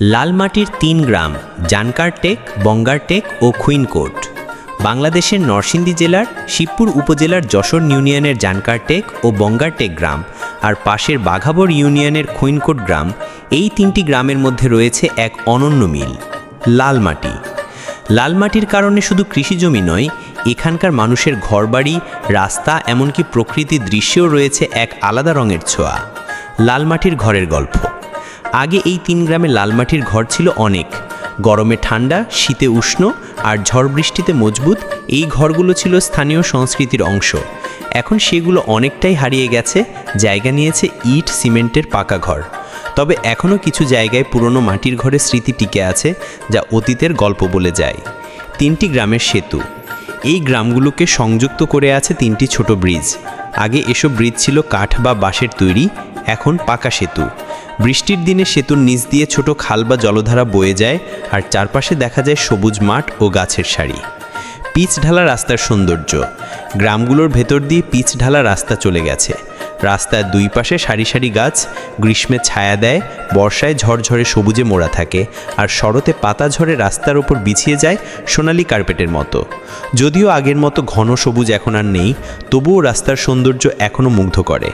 লালমাটির তিন গ্রাম জানকারটেক বঙ্গারটেক ও খুইনকোট বাংলাদেশের নরসিংদী জেলার শিবপুর উপজেলার যশোর ইউনিয়নের জানকারটেক ও বঙ্গারটেক গ্রাম আর পাশের বাঘাবর ইউনিয়নের খুইনকোট গ্রাম, এই তিনটি গ্রামের মধ্যে রয়েছে এক অনন্য মিল, লালমাটি। লালমাটির কারণে শুধু কৃষিজমি নয়, এখানকার মানুষের ঘরবাড়ি, রাস্তা, এমনকি প্রকৃতির দৃশ্যেও রয়েছে এক আলাদা রঙের ছোঁয়া। লালমাটির ঘরের গল্প। আগে এই তিন গ্রামে লালমাটির ঘর ছিল অনেক। গরমে ঠান্ডা, শীতে উষ্ণ আর ঝড় বৃষ্টিতে মজবুত এই ঘরগুলো ছিল স্থানীয় সংস্কৃতির অংশ। এখন সেগুলো অনেকটাই হারিয়ে গেছে, জায়গা নিয়েছে ইট, সিমেন্টের পাকা ঘর। তবে এখনও কিছু জায়গায় পুরনো মাটির ঘরের স্মৃতি টিকে আছে, যা অতীতের গল্প বলে যায়। তিনটি গ্রামের সেতু। এই গ্রামগুলোকে সংযুক্ত করে আছে তিনটি ছোট ব্রিজ। আগে এসব ব্রিজ ছিল কাঠ বা বাঁশের তৈরি, এখন পাকা সেতু। বৃষ্টির দিনে সেতুর নিচ দিয়ে ছোট খাল বা জলধারা বয়ে যায় আর চারপাশে দেখা যায় সবুজ মাঠ ও গাছের সারি। পিচ ঢালা রাস্তার সৌন্দর্য। গ্রামগুলোর ভেতর দিয়ে পিচ ঢালা রাস্তা চলে গেছে। রাস্তার দুই পাশে সারি সারি গাছ, গ্রীষ্মে ছায়া দেয়, বর্ষায় ঝরঝরে সবুজে মোড়া থাকে আর শরতে পাতা ঝরে রাস্তার ওপর বিছিয়ে যায় সোনালি কার্পেটের মতো। যদিও আগের মতো ঘন সবুজ এখন আর নেই, তবুও রাস্তার সৌন্দর্য এখনও মুগ্ধ করে।